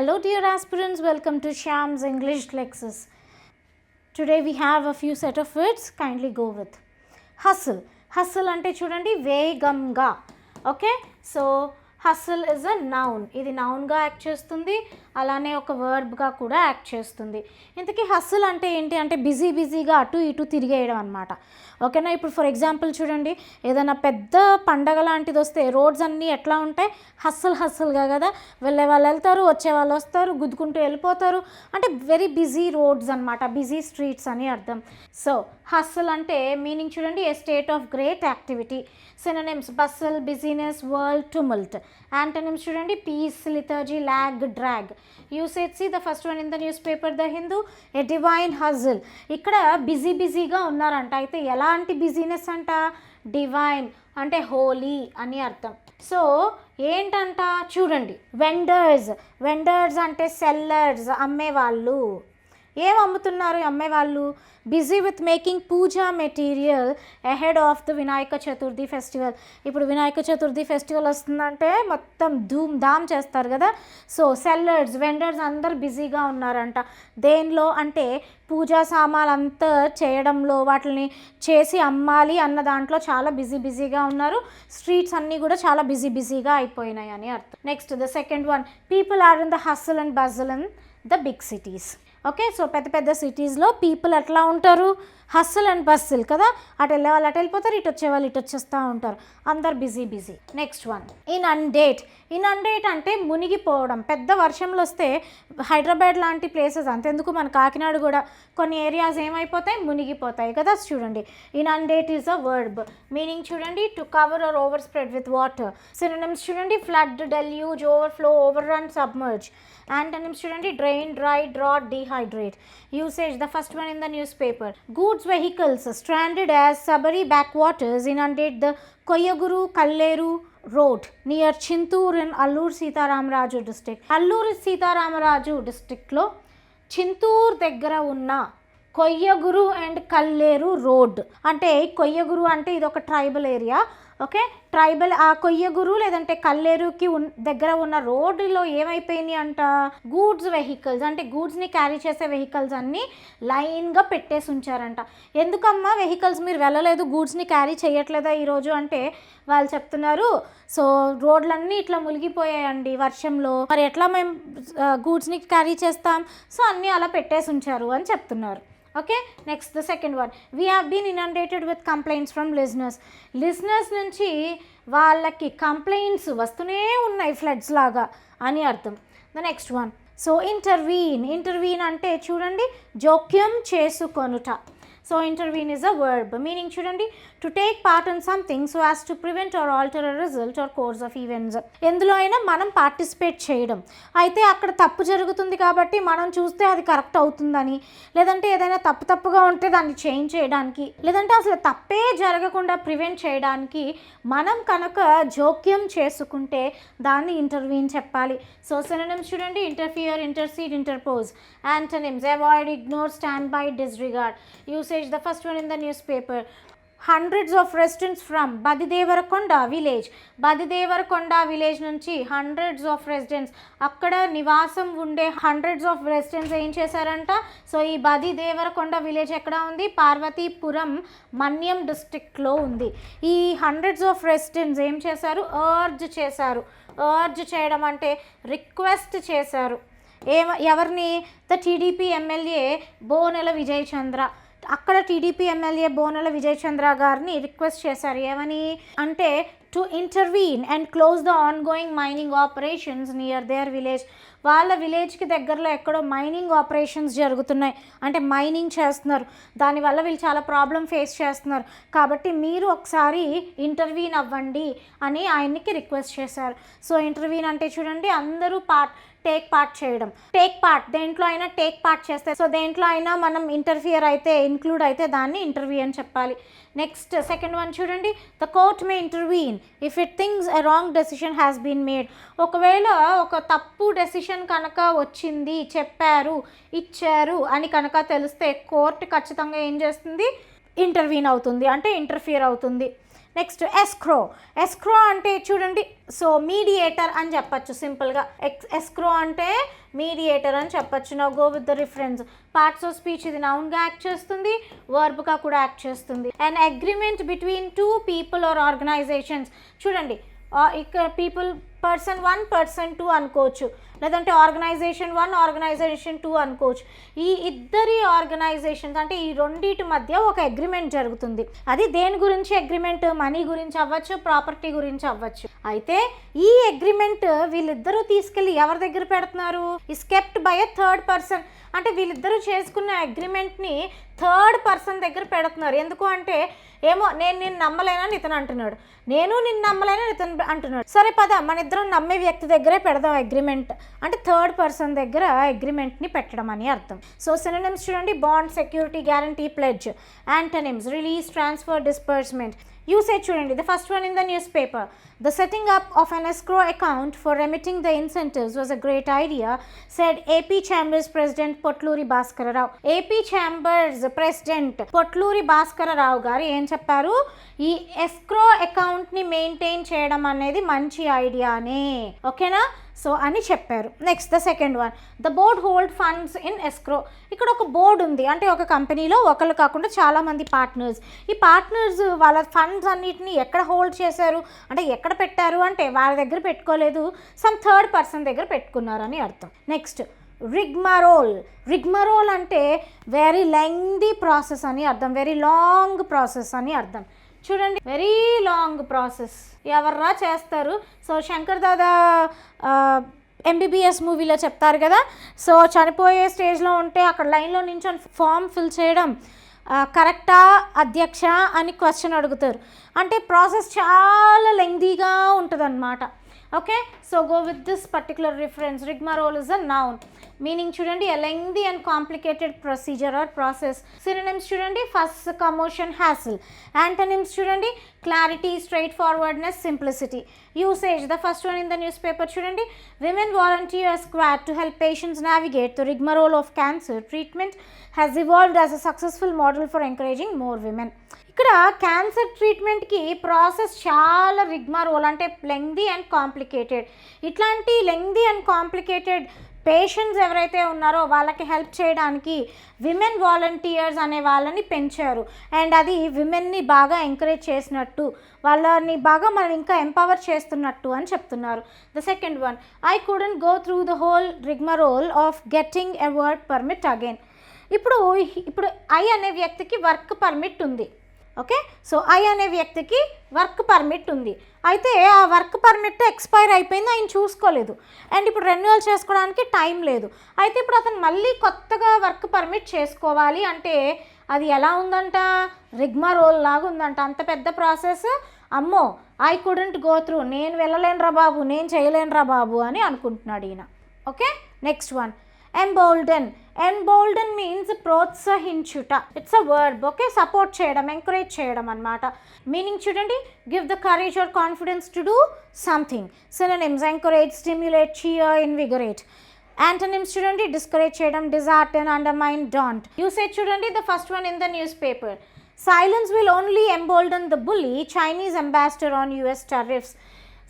Hello, dear aspirants. Welcome to Sham's English Lexus. Today we have a few set of words. Kindly go with hustle. Hustle అంటే చూడండి వేగంగా okay so hustle is a noun ఇది నౌన్గా act చేస్తుంది అలానే ఒక వర్బ్గా కూడా act చేస్తుంది. ఇంతకీ హస్సల్ అంటే ఏంటి? అంటే బిజీ బిజీగా అటు ఇటు తిరిగేయడం అనమాట ఓకేనా ఇప్పుడు ఫర్ ఎగ్జాంపుల్ చూడండి. ఏదైనా పెద్ద పండగ లాంటిది వస్తే రోడ్స్ అన్నీ ఎట్లా ఉంటాయి? హస్సల్ హస్సల్గా కదా? వెళ్ళే వాళ్ళు వెళ్తారు వచ్చే వాళ్ళు వస్తారు గుద్దుకుంటూ వెళ్ళిపోతారు. అంటే వెరీ బిజీ రోడ్స్ అనమాట బిజీ స్ట్రీట్స్ అని అర్థం. సో హస్సల్ అంటే మీనింగ్ చూడండి a state of great activity synonyms bustle busyness world tumult antonyms చూడండి. Peace lethargy lag drag usage see the first one in the newspaper the Hindu a divine hustle ఇక్కడ busy బిజీగా ఉన్నారంట. అయితే ఎలాంటి business అంట? Divine అంటే హోలీ అని అర్థం. సో ఏంటంట? చూడండి. వెండర్స్ వెండర్స్ అంటే సెల్లర్స్ అమ్మేవాళ్ళు. ఏం అమ్ముతున్నారు ఈ అమ్మేవాళ్ళు busy with making puja material ahead of the Vinayaka Chaturthi festival ఇప్పుడు వినాయక చతుర్థి ఫెస్టివల్ వస్తుందంటే మొత్తం ధూమ్ ధామ్ చేస్తారు కదా. సో సెల్లర్స్ వెండర్స్ అందరు బిజీగా ఉన్నారంట. దేనిలో అంటే పూజా సామాన్లు అంతా చేయడంలో వాటిని చేసి అమ్మాలి అన్న దాంట్లో చాలా బిజీ బిజీగా ఉన్నారు. స్ట్రీట్స్ అన్నీ కూడా చాలా బిజీ బిజీగా అయిపోయినాయి అని అర్థం. Next the second one people are in the hustle and bustle in the big cities okay so పెద్ద పెద్ద సిటీస్లో పీపుల్ ఎట్లా ఉంటారు. హస్సల్ అండ్ బస్సులు కదా. అటు వెళ్ళే వాళ్ళు అటు వెళ్ళిపోతారు ఇటు వచ్చే వాళ్ళు ఇటు వచ్చేస్తూ ఉంటారు. అందరు busy busy next one inundate date అండేట్ అంటే మునిగిపోవడం. పెద్ద వర్షంలో వస్తే హైదరాబాద్ లాంటి ప్లేసెస్ అంతెందుకు? మన కాకినాడ కూడా కొన్ని ఏరియాస్ ఏమైపోతాయి? మునిగిపోతాయి కదా చూడండి. Inundate is a word meaning చూడండి to cover or overspread with water synonyms చూడండి flood deluge overflow overrun submerge antonyms చూడండి drain dry drought dehydrate usage the first one in the newspaper goods vehicles stranded as Sabari backwaters inundate the Koyyaguru Kalleru road near Chintur in Alluri Sitaramaraju district Alluri Sitaramaraju డిస్టిక్లో చింతూర్ దగ్గర ఉన్న కొయ్యగురు and Kalleru road. అంటే కొయ్యగురు అంటే ఇది ఒక tribal area. Okay? Tribal ఆ కొయ్యగురు లేదంటే కల్లేరుకి ఉన్ దగ్గర ఉన్న రోడ్డులో ఏమైపోయినాయి అంట? గూడ్స్ వెహికల్స్ అంటే గూడ్స్ని క్యారీ చేసే వెహికల్స్ అన్నీ లైన్గా పెట్టేసి ఉంచారంట. ఎందుకమ్మా వెహికల్స్ మీరు వెళ్ళలేదు గూడ్స్ని క్యారీ చేయట్లేదా ఈరోజు అంటే? వాళ్ళు చెప్తున్నారు సో రోడ్లన్నీ ఇట్లా మునిగిపోయాయండి వర్షంలో. మరి ఎట్లా మేము గూడ్స్ని క్యారీ చేస్తాం? సో అన్నీ అలా పెట్టేసి ఉంచారు అని చెప్తున్నారు. Okay next the second one we have been inundated with complaints from listeners listeners నుంచి వాళ్ళకి కంప్లైంట్స్ వస్తూనే ఉన్నాయి ఫ్లడ్స్ లాగా అని అర్థం. The next one so intervene intervene అంటే చూడండి జోక్యం చేసుకొనుట. So intervene is a verb meaning చూడండి to take part in something so as to prevent or alter a result or course of events ఎందులో అయినా మనం పార్టిసిపేట్ చేయడం. అయితే అక్కడ తప్పు జరుగుతుంది కాబట్టి మనం చూస్తే అది కరెక్ట్ అవుతుందని లేదంటే ఏదైనా తప్పు తప్పుగా ఉంటే దాన్ని చేంజ్ చేయడానికి లేదంటే అసలు తప్పే జరగకుండా ప్రివెంట్ చేయడానికి మనం కనుక జోక్యం చేసుకుంటే దాన్ని ఇంటర్వ్యూ చెప్పాలి. సో సినోనిమ్స్ చూడండి. Interfere intercede interpose antonyms avoid ignore stand by disregard usage the first one in the newspaper hundreds of residents from Badidevarakonda village Badidevarakonda village నుంచి హండ్రెడ్స్ ఆఫ్ రెసిడెంట్స్ అక్కడ నివాసం ఉండే హండ్రెడ్స్ ఆఫ్ రెసిడెంట్స్ ఏం చేశారంట? So ఈ బదిదేవరకొండ village ఎక్కడ ఉంది? పార్వతీపురం మన్యం డిస్టిక్లో ఉంది. ఈ హండ్రెడ్స్ ఆఫ్ రెసిడెంట్స్ ఏం చేశారు? అర్జ్ చేశారు. అర్జ్ చేయడం అంటే రిక్వెస్ట్ చేశారు. ఏ ఎవరిని? The TDP MLA Bonela Vijayachandra. అక్కడ టీడీపీ ఎమ్మెల్యే బోనల విజయచంద్ర గారిని రిక్వెస్ట్ చేశారు. ఏమని అంటే to intervene and close the ongoing mining operations near there village వాళ్ళ విలేజ్కి దగ్గరలో ఎక్కడో మైనింగ్ ఆపరేషన్స్ జరుగుతున్నాయి. అంటే మైనింగ్ చేస్తున్నారు. దానివల్ల వీళ్ళు చాలా ప్రాబ్లం ఫేస్ చేస్తున్నారు. కాబట్టి మీరు ఒకసారి ఇంటర్వ్యూన్ అవ్వండి అని ఆయనకి రిక్వెస్ట్ చేశారు. సో ఇంటర్వ్యూన్ అంటే చూడండి అందరూ పార్ట్ టేక్ పార్ట్ చేయడం. టేక్ పార్ట్ దేంట్లో అయినా టేక్ పార్ట్ చేస్తే సో దేంట్లో అయినా మనం ఇంటర్ఫియర్ అయితే ఇంక్లూడ్ అయితే దాన్ని ఇంటర్వ్యూ అని చెప్పాలి. నెక్స్ట్ సెకండ్ వన్ చూడండి. The court may intervene if it thinks a wrong decision has been made ఒకవేళ ఒక తప్పు డెసిషన్ కనుక వచ్చింది చెప్పారు ఇచ్చారు అని కనుక తెలిస్తే కోర్టు ఖచ్చితంగా ఏం చేస్తుంది? ఇంటర్వ్యూన్ అవుతుంది. అంటే ఇంటర్ఫియర్ అవుతుంది. నెక్స్ట్ ఎస్క్రో ఎస్క్రో అంటే చూడండి సో మీడియేటర్ అని చెప్పచ్చు సింపుల్గా ఎక్స్ ఎస్క్రో అంటే మీడియేటర్ అని చెప్పచ్చు. నా go with the reference parts of speech ఇది నౌన్గా యాక్ట్ చేస్తుంది వర్బ్గా కూడా యాక్ట్ చేస్తుంది. And agreement between two people or organisations చూడండి uh, ఇక్కడ people person one person two అనుకోవచ్చు. లేదంటే ఆర్గనైజేషన్ వన్ ఆర్గనైజేషన్ టూ అనుకోవచ్చు. ఈ ఇద్దరి ఆర్గనైజేషన్స్ అంటే ఈ రెండింటి మధ్య ఒక అగ్రిమెంట్ జరుగుతుంది. అది దేని గురించి అగ్రిమెంట్ మనీ గురించి అవ్వచ్చు ప్రాపర్టీ గురించి అవ్వచ్చు. అయితే ఈ అగ్రిమెంట్ వీళ్ళిద్దరూ తీసుకెళ్ళి ఎవరి దగ్గర పెడుతున్నారు? Is kept by a third person అంటే వీళ్ళిద్దరూ చేసుకున్న అగ్రిమెంట్ని థర్డ్ పర్సన్ దగ్గర పెడుతున్నారు. ఎందుకు అంటే ఏమో నేను నిన్ను నమ్మలేనని ఇతను అంటున్నాడు. నేను నిన్ను నమ్మలేనని ఇతను అంటున్నాడు. సరే పద మన ఇద్దరం నమ్మే వ్యక్తి దగ్గరే పెడదాం అగ్రిమెంట్ అంటే థర్డ్ పర్సన్ దగ్గర అగ్రిమెంట్ని పెట్టడం అని అర్థం. సో సినిమ్స్ చూడండి. Bond security guarantee pledge antonyms release transfer disbursement usage చూడండి the first one in the newspaper the setting up of an escrow account for remitting the incentives was a great idea said AP chambers president Potluri Bhaskar Rao AP chambers president Potluri Bhaskara Rao గారు ఏం చెప్పారు? ఈ escrow అకౌంట్ని maintain చేయడం అనేది మంచి ఐడియానే ఓకేనా so అని చెప్పారు. Next the second one the board hold funds in escrow ఇక్కడ ఒక బోర్డు ఉంది. అంటే ఒక కంపెనీలో ఒకరు కాకుండా చాలామంది పార్ట్నర్స్ ఈ పార్ట్నర్స్ వాళ్ళ ఫండ్స్ అన్నిటిని ఎక్కడ హోల్డ్ చేశారు? అంటే ఎక్కడ పెట్టారు? అంటే వాళ్ళ దగ్గర పెట్టుకోలేదు. సమ్ థర్డ్ పర్సన్ దగ్గర పెట్టుకున్నారని అర్థం. నెక్స్ట్ రిగ్మరోల్ రిగ్మరోల్ అంటే వెరీ లెంగ్దీ ప్రాసెస్ అని అర్థం. వెరీ లాంగ్ ప్రాసెస్ అని అర్థం. చూడండి వెరీ లాంగ్ ప్రాసెస్ ఎవర్రా చేస్తారు? సో శంకర్ దాదా ఎంబీబీఎస్ మూవీలో చెప్తారు కదా సో చనిపోయే స్టేజ్లో ఉంటే అక్కడ లైన్లో నించొని ఫామ్ ఫిల్ చేయడం కరెక్టా అధ్యక్ష అని క్వశ్చన్ అడుగుతారు. అంటే ప్రాసెస్ చాలా లెంగ్దీగా ఉంటుంది okay? So go with this particular reference rigmarole is a noun meaning చూడండి a lengthy and complicated procedure or process synonyms చూడండి ఫస్ట్ కమోషన్ హ్యాసిల్ యాంటనిమ్స్ చూడండి clarity straightforwardness simplicity usage the first one in the newspaper చూడండి. Women volunteer squad to help patients navigate the rigmarole of cancer treatment has evolved as a successful model for encouraging more women ఇక్కడ cancer ట్రీట్మెంట్కి process చాలా rigmarole అంటే lengthy and complicated ఇట్లాంటి lengthy and complicated patients ఎవరైతే ఉన్నారో వాళ్ళకి help చేయడానికి women volunteers అనే వాళ్ళని పెంచారు. అండ్ అది విమెన్ని బాగా ఎంకరేజ్ చేసినట్టు వాళ్ళని బాగా మనం ఇంకా ఎంపవర్ చేస్తున్నట్టు అని చెప్తున్నారు. The second one I couldn't go through the whole rigmarole of getting a work permit again ఇప్పుడు ఇప్పుడు ఐ అనే వ్యక్తికి వర్క్ పర్మిట్ ఉంది. ఓకే? సో ఐ అనే వ్యక్తికి వర్క్ పర్మిట్ ఉంది. అయితే ఆ వర్క్ పర్మిట్ ఎక్స్పైర్ అయిపోయింది ఆయన చూసుకోలేదు. అండ్ ఇప్పుడు రెన్యువల్ చేసుకోవడానికి టైం లేదు. అయితే ఇప్పుడు అతను మళ్ళీ కొత్తగా వర్క్ పర్మిట్ చేసుకోవాలి అంటే అది ఎలా ఉందంట? రిగ్మా రోల్ లాగా ఉందంట. అంత పెద్ద ప్రాసెస్ అమ్మో ఐ కుడెంట్ గో త్రూ నేను వెళ్ళలేనురా బాబు నేను చేయలేనురా బాబు అని అనుకుంటున్నాడు ఈయన. Okay? Next one embolden embolden means ప్రోత్సహించుట. It's a word okay support చేయడం ఎంకరేజ్ చేయడం అనమాట మీనింగ్ చూడండి give the courage or confidence to do something synonyms encourage stimulate cheer invigorate antonyms చూడండి డిస్కరేజ్ చేయడం డిజార్టన్ అండర్మైన్ డాంట్ యూసేజ్ చూడండి the first one in the newspaper silence will only embolden the bully Chinese ambassador on US tariffs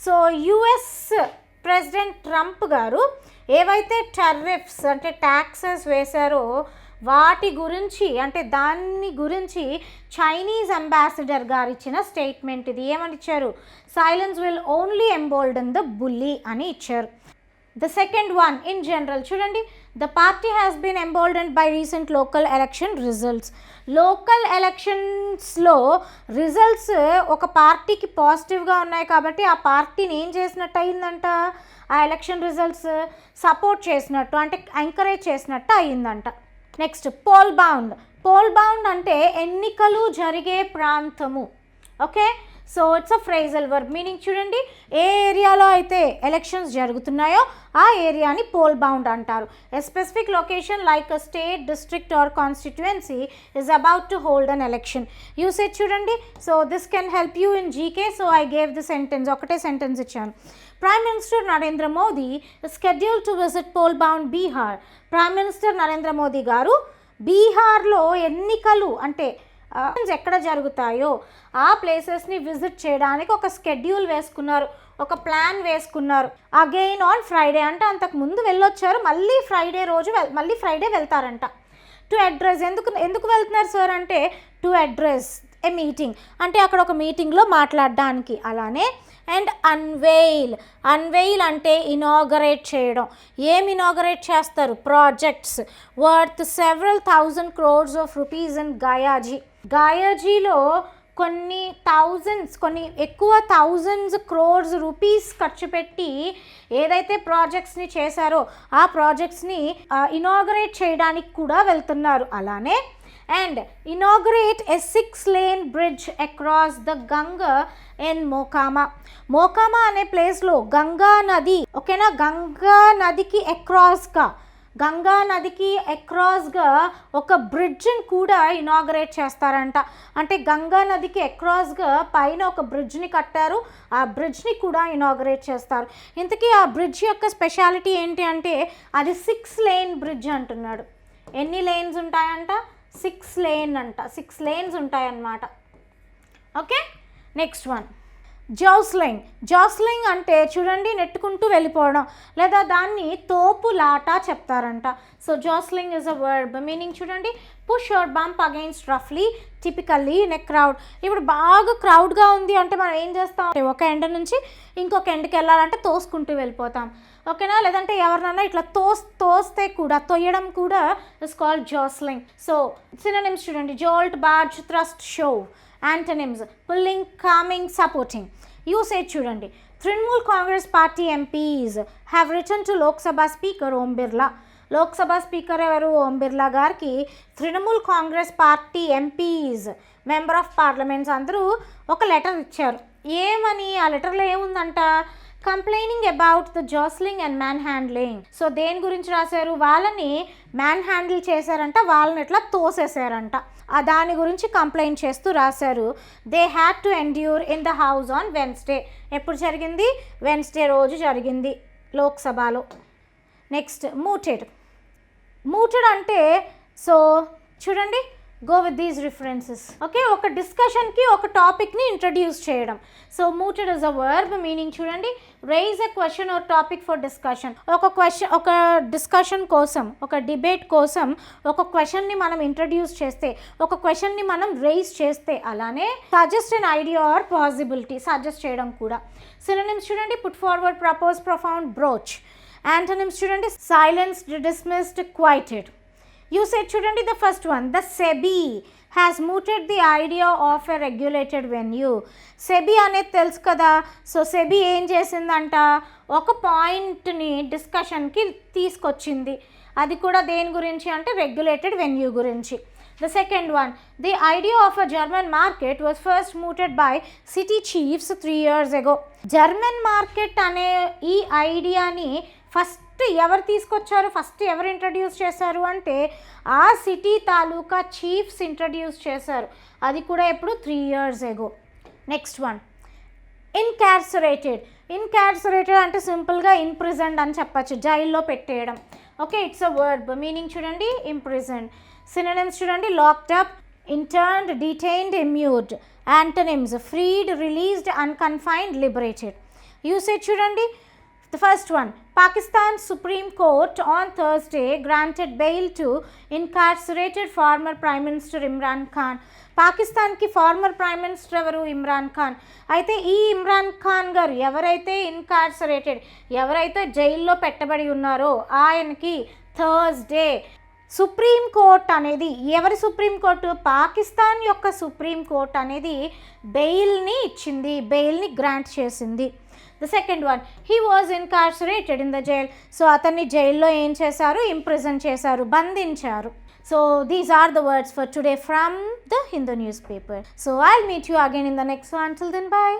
so US president Trump గారు ఏవైతే టర్రిఫ్స్ అంటే taxes వేశారో వాటి గురించి అంటే దాన్ని గురించి చైనీస్ అంబాసిడర్ గారు ఇచ్చిన స్టేట్మెంట్ ఇది. ఏమని ఇచ్చారు? Silence will only embolden the bully అని ఇచ్చారు. The second one in general చూడండి. The party has been emboldened by recent local election results local ఎలక్షన్స్లో రిజల్ట్స్ ఒక పార్టీకి పాజిటివ్గా ఉన్నాయి కాబట్టి ఆ పార్టీని ఏం చేసినట్టు అయిందంట? ఆ ఎలక్షన్ రిజల్ట్స్ సపోర్ట్ చేసినట్టు అంటే ఎంకరేజ్ చేసినట్టు అయిందంట. Next poll bound poll bound అంటే ఎన్నికలు జరిగే ప్రాంతము. Okay so it's a phrasal verb meaning చూడండి ఏ ఏరియాలో అయితే ఎలక్షన్స్ జరుగుతున్నాయో ఆ ఏరియాని పోల్ బౌండ్ అంటారు. A specific location like a state district or constituency is about to hold an election usage చూడండి so this can help you in GK so I gave the sentence ఒకటే sentence ఇచ్చాను. Prime minister Narendra Modi schedule to visit poll bound Bihar prime minister Narendra Modi గారు బీహార్లో ఎన్నికలు అంటే ఎక్కడ జరుగుతాయో ఆ ప్లేసెస్ని విజిట్ చేయడానికి ఒక స్కెడ్యూల్ వేసుకున్నారు ఒక ప్లాన్ వేసుకున్నారు. అగైన్ ఆన్ ఫ్రైడే అంటే అంతకు ముందు వెళ్ళొచ్చారు మళ్ళీ ఫ్రైడే రోజు మళ్ళీ ఫ్రైడే వెళ్తారంట. టు అడ్రస్ ఎందుకు ఎందుకు వెళ్తున్నారు సార్ అంటే టు అడ్రస్ ఏ మీటింగ్ అంటే అక్కడ ఒక మీటింగ్లో మాట్లాడడానికి అలానే అండ్ అన్వెయిల్ అన్వెయిల్ అంటే ఇనాగరేట్ చేయడం. ఏం ఇనాగరేట్ చేస్తారు? Projects worth several thousand crores of rupees in Gayaji గాయాజీలో కొన్ని థౌజండ్స్ కొన్ని ఎక్కువ థౌజండ్స్ క్రోర్స్ రూపీస్ ఖర్చు పెట్టి ఏదైతే ప్రాజెక్ట్స్ని చేశారో ఆ ప్రాజెక్ట్స్ని ఇనాగరేట్ చేయడానికి కూడా వెళ్తున్నారు అలానే. And inaugurate a six lane bridge across the Ganga in Mokama. Mokama అనే ప్లేస్లో గంగా నది ఓకేనా? గంగా నదికి అక్రాస్గా గంగా నదికి అక్రాస్గా ఒక బ్రిడ్జ్ని కూడా ఇనాగరేట్ చేస్తారంట. అంటే గంగా నదికి అక్రాస్గా పైన ఒక బ్రిడ్జ్ని కట్టారు. ఆ బ్రిడ్జ్ని కూడా ఇనాగరేట్ చేస్తారు. ఇంతకీ ఆ బ్రిడ్జ్ యొక్క స్పెషాలిటీ ఏంటి అంటే అది సిక్స్ లేన్ బ్రిడ్జ్ అంటున్నాడు. ఎన్ని లేన్స్ ఉంటాయంట? సిక్స్ లేన్ అంట. సిక్స్ లేన్స్ ఉంటాయన్నమాట. Okay next one jostling jostling అంటే చూడండి నెట్టుకుంటూ వెళ్ళిపోవడం లేదా దాన్ని తోపులాట చెప్తారంట. So jostling is a word meaning చూడండి పుష్ యువర్ బంప్ అగైన్స్ట్ రఫ్లీ టిపికల్లీ ఇన్ ఎ క్రౌడ్ ఇప్పుడు బాగా క్రౌడ్గా ఉంది అంటే మనం ఏం చేస్తాం? ఒక ఎండ నుంచి ఇంకొక ఎండకి వెళ్ళాలంటే తోసుకుంటూ వెళ్ళిపోతాం. ఓకేనా? లేదంటే ఎవరినైనా ఇట్లా తోస్ తోస్తే కూడా తొయ్యడం కూడా is called jostling so synonyms చూడండి. Jolt barge thrust shove antonyms pulling calming supporting usage చూడండి Trinamool Congress party MPs have return to Lok Sabha speaker Om Birla Lok Sabha speaker ఎవరు? ఓం బిర్లా గారికి Trinamool Congress party MPs member of parliaments అందరూ ఒక letter ఇచ్చారు. ఏమని? ఆ లెటర్లో ఏముందంట? Complaining about the jostling and man handling so దేని గురించి రాశారు? వాళ్ళని మ్యాన్ హ్యాండిల్ చేశారంట వాళ్ళని ఎట్లా తోసేశారంట. ఆ దాని గురించి కంప్లైంట్ చేస్తూ రాశారు. They had to endure in the house on Wednesday. ఎప్పుడు జరిగింది? వెన్స్డే రోజు జరిగింది లోక్సభలో. Next mooted. మూటెడ్ అంటే సో చూడండి go with these references okay ఒక డిస్కషన్కి ఒక టాపిక్ని ఇంట్రడ్యూస్ చేయడం. So mooted is a verb meaning చూడండి. Raise a question or topic for discussion ఒక క్వశ్చన్ ఒక డిస్కషన్ కోసం ఒక డిబేట్ కోసం ఒక క్వశ్చన్ని మనం ఇంట్రడ్యూస్ చేస్తే ఒక క్వశ్చన్ని మనం రైజ్ చేస్తే అలానే suggest an idea or possibility suggest చేయడం కూడా. సినిమ్స్ చూడండి. Put forward propose profound broach antonyms చూడండి. Silenced dismissed quieted usage చూడండి the first one the SEBI has mooted the idea of a regulated venue SEBI అనేది తెలుసు కదా so SEBI ఏం చేసిందంట? ఒక పాయింట్ని డిస్కషన్కి తీసుకొచ్చింది. అది కూడా దేని గురించి అంటే రెగ్యులేటెడ్ వెన్యూ గురించి. The second one the idea of a German market was first mooted by city chiefs three years ago German market అనే ఈ ఐడియాని ఫస్ట్ ఫస్ట్ ఎవరు తీసుకొచ్చారు ఫస్ట్ ఎవరు ఇంట్రడ్యూస్ చేశారు అంటే ఆ సిటీ తాలూకా చీఫ్స్ ఇంట్రడ్యూస్ చేశారు. అది కూడా ఎప్పుడు three years ago next one incarcerated incarcerated అంటే సింపుల్గా ఇంప్రిజెంట్ అని చెప్పచ్చు జైల్లో పెట్టేయడం. Okay it's a word meaning చూడండి ఇంప్రిజెంట్ సినిమ్స్ చూడండి locked up interned detained immured antonyms freed released unconfined liberated usage చూడండి The first one Pakistan Supreme Court on Thursday granted bail to incarcerated former Prime Minister Imran Khan. పాకిస్తాన్కి former prime minister ఎవరు ఇమ్రాన్ ఖాన్ అయితే ఈ ఇమ్రాన్ ఖాన్ గారు ఎవరైతే ఇన్కార్సరేటెడ్ ఎవరైతే జైల్లో పెట్టబడి ఉన్నారో ఆయనకి థర్స్డే సుప్రీం కోర్ట్ అనేది ఎవరి సుప్రీం కోర్టు పాకిస్తాన్ యొక్క సుప్రీం కోర్ట్ అనేది బెయిల్ని ఇచ్చింది బెయిల్ని గ్రాంట్ చేసింది the second one he was incarcerated in the jail so అతన్ని జైల్లో ఏం చేశారు? ఇంప్రిజన్ చేశారు బంధించారు. So these are the words for today from the Hindu news paper so I meet you again in the next one till then bye